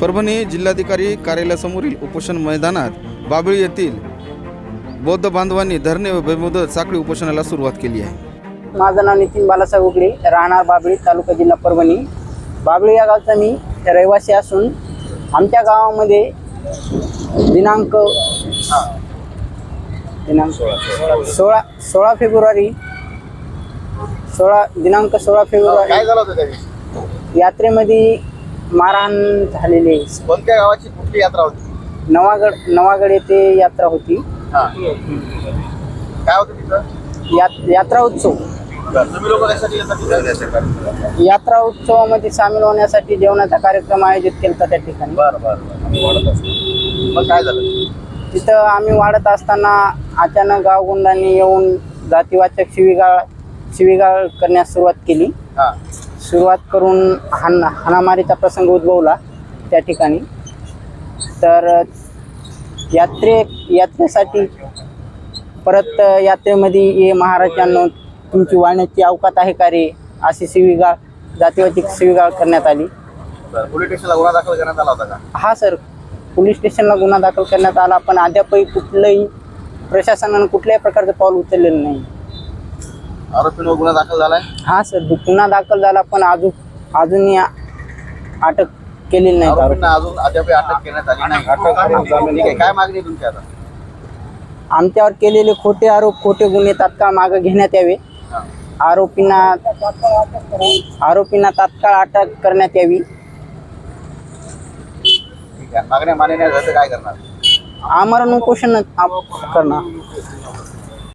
परभणी जिल्हाधिकारी कार्यालयासमोरील उपोषण मैदानात बाबळी येथील बौद्ध बांधवांनी धरणे व बेमुदत साखळी उपोषणाला सुरुवात केली आहे. माझं नाव नितीन बालासाहेब उगडे राहणार बाबळी तालुका जिल्हा परभणी. बाबळी या गावचा मी रहिवासी असून आमच्या गावामध्ये दिनांक दिनांक सोळा सोळा फेब्रुवारी सोळा दिनांक सोळा फेब्रुवारी यात्रेमध्ये मारहाण झालेली आहे. कोणत्या गावाची कुठली यात्रा होती? नवागड नवागड येथे यात्रा होती. हा. काय होतं तिथं? यात यात्रा उत्सव. तुम्ही लोक कशासाठी येतात यात्रा उत्सवामध्ये सामील होण्यासाठी जेवणाचा कार्यक्रम आयोजित केला होता त्या ठिकाणी. बरं बरं बरं. वाढत असतं. मग काय झालं? तिथं आम्ही वाढत असताना अचानक गावगुंडांनी येऊन जातीवाचक शिवीगाळ शिवीगाळ करण्यास सुरुवात केली. हा. सुरुवात करून हान हाणामारीचा प्रसंग उद्भवला त्या ठिकाणी. तर यात्रे यात्रेसाठी परत यात्रेमध्ये ये महाराजांनो तुमची वाढण्याची अवकात आहे का रे? अशी शिवीगाळ जातीवाची शिवीगाळ करण्यात आली. पोलीस स्टेशनला गुन्हा दाखल करण्यात आला होता का? हा सर. पोलीस स्टेशनला गुन्हा दाखल करण्यात आला पण अद्यापही कुठलंही प्रशासनानं कुठल्याही प्रकारचं पाऊल उचललेलं नाही. आरोपींवर गुन्हा दाखल झालाय हा? सर गुन्हा दाखल झाला पण अजून अजूनही आ- अटक केलेली नाही आरोपी. आरोपींना अजून अद्याप अटक करण्यात आली नाही ठीक आहे काय मागणी आहे तुमची आता? आमच्यावर केलेले खोटे आरोप खोटे गुन्हे तात्काळ मागे घेण्यात यावे. हा. आरोपींना आरोपींना तात्काळ अटक करण्यात यावी. ठीक आहे. मागण्या मान्य नाही झालं तर काय करणार? आमरण उपोषण आप- करणार.